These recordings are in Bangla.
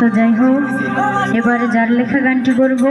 তো যাই হোক, এবারে যার লেখা গানটি করব,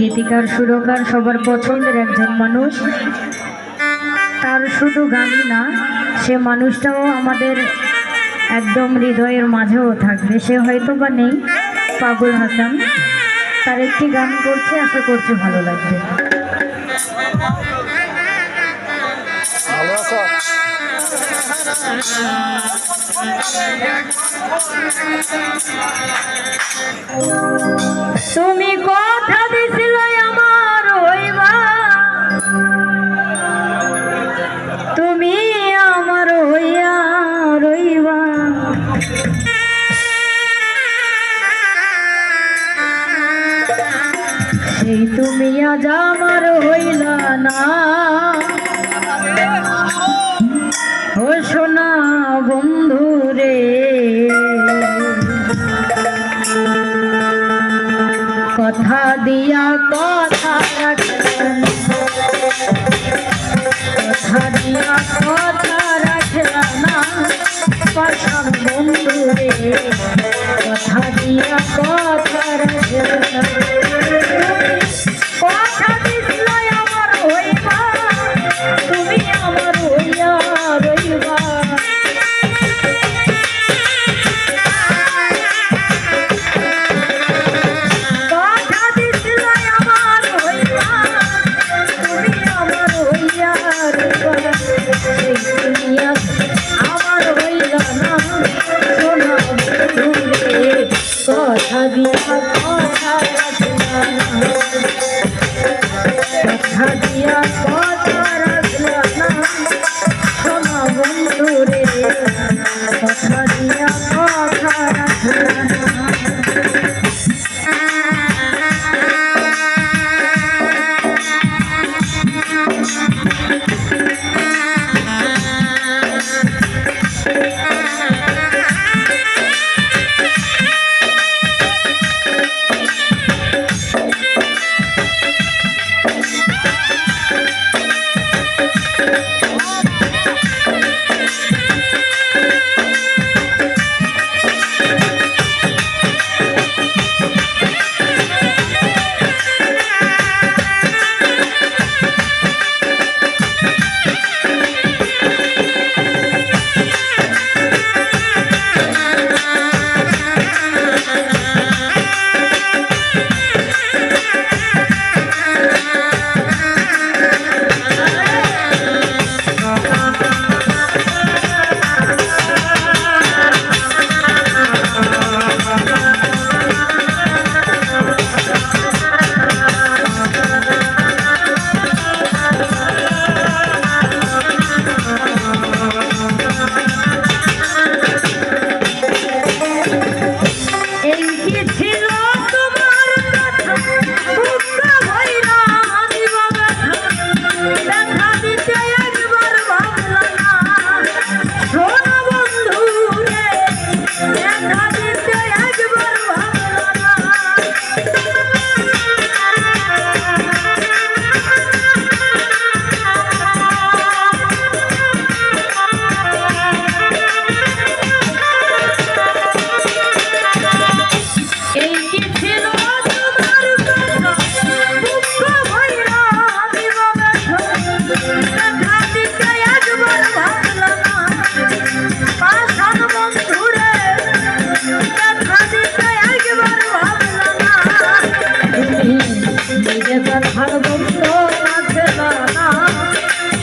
গীতিকার সুরকার, সবার পছন্দের একজন মানুষ। তার শুধু গানই না, সে মানুষটাও আমাদের একদম হৃদয়ের মাঝেও থাকবে। সে হয়তো বা নেই, পাগল হাসান। তার একটি গান করছে, আশা করছি ভালো লাগবে। তুমি কথা দিছিল দিয়া কথা রাখলাম। কথা দিয়া কথা রাখলাম না। পাশান বন্ধু রে কথা দিয়া কথা রাখলাম নিজে ব্যথার বন্ধু রাখলা না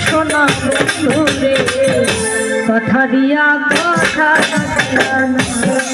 সোনা কথা দিয়া কথা না।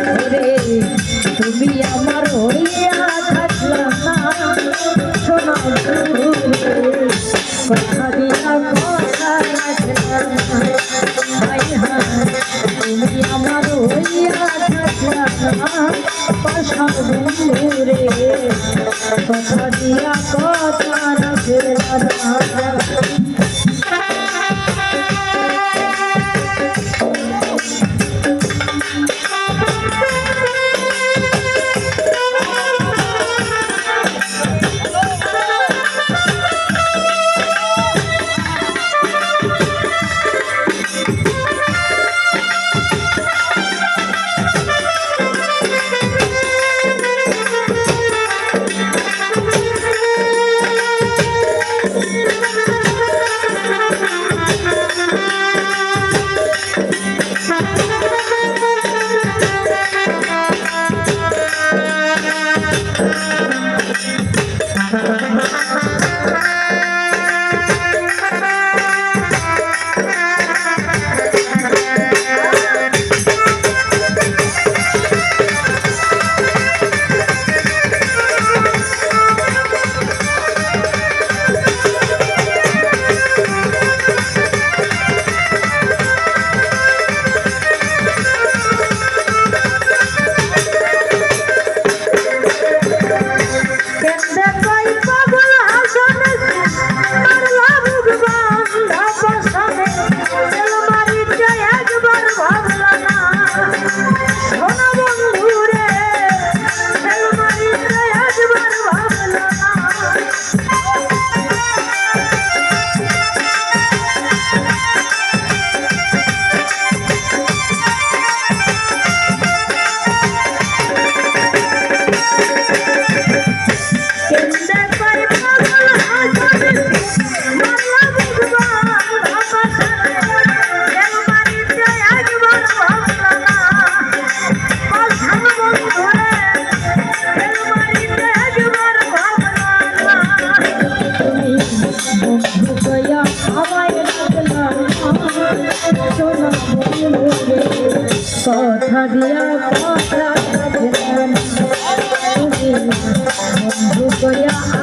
ওরে তুমি আমার হইয়া থাকলাম না। শোনো কথা দিয়া কথা রাখলাম। হাই হাই তুমি আমার হইয়া থাকলাম না। পাশা বন্ধু রে কথা দিয়া কথা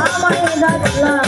আমার রাখলা